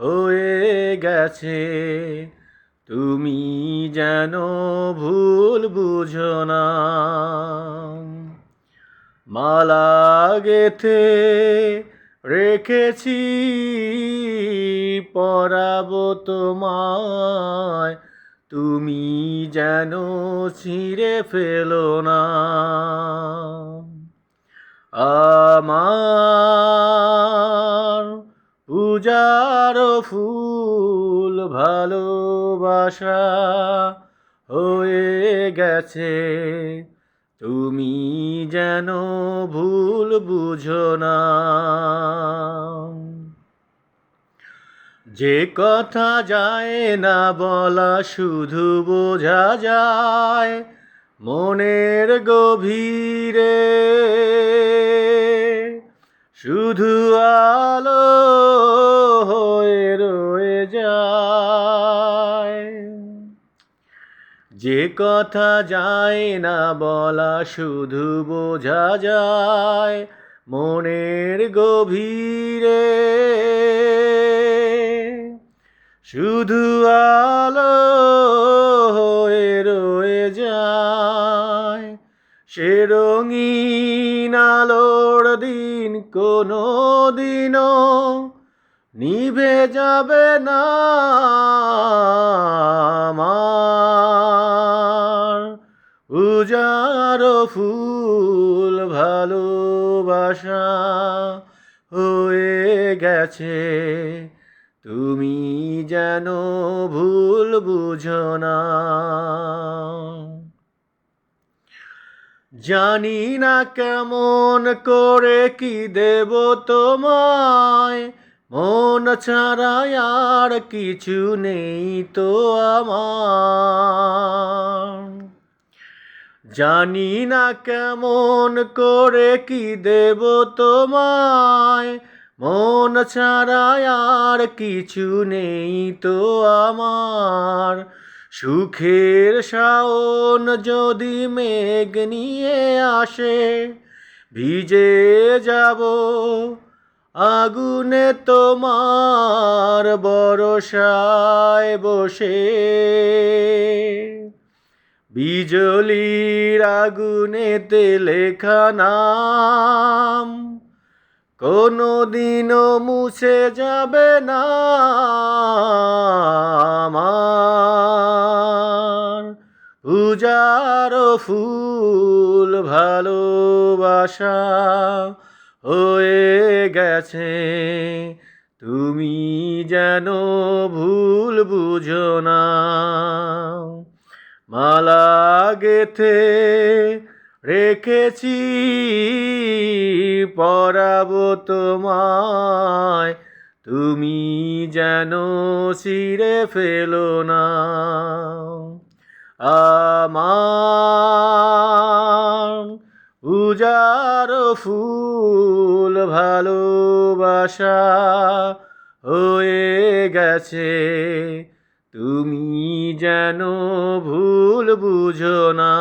হয়ে গেছে। তুমি যেন ভুল বুঝো না। মালা গেথে রেখেছি, পরাবো তোমায়। তুমি যেন ছিঁড়ে ফেলো না। আমার ফুল ভালোবাসা হয়ে গেছে। তুমি যেন ভুল বুঝো না। যে কথা যায় না বলা শুধু বোঝা যায় মনের গভীরে। শুধু আলো যে কথা যায় না বলা শুধু বোঝা যায় মনের গভীরে। শুধু আলো হয়ে রয়ে যায়, সে রঙিন আলোর দিন কোনো দিনও নিভে যাবে না। আমার উজার ফুল ভালোবাসা হয়ে গেছে। তুমি যেন ভুল বুঝো না। জানি না কেমন করে কি দেব তোমায়। মন ছাড়া আর কিছু নেই তো আমার। জানি না কেমন করে কি দেব তোমায়। মন ছাড়া আর কিছু নেই তো আমার। সুখের শাওন যদি মেঘ নিয়ে আসে, ভিজে যাব আগুনে তোমার বরসায় বসে। বিজলির আগুনেতে লেখা নাম কোনো দিনও মুছে যাবে না আমার। পূজার ফুল ভালোবাসা হয়ে গেছে, তুমি যেন ভুল বুঝো না। মালা গেথে রেখেছি পরাবো তোমায়। তুমি যেন ছিঁড়ে ফেলো না। আমার উজার ফুল ভালোবাসা হয়ে গেছে। তুমি যেন ভুল বুঝো না।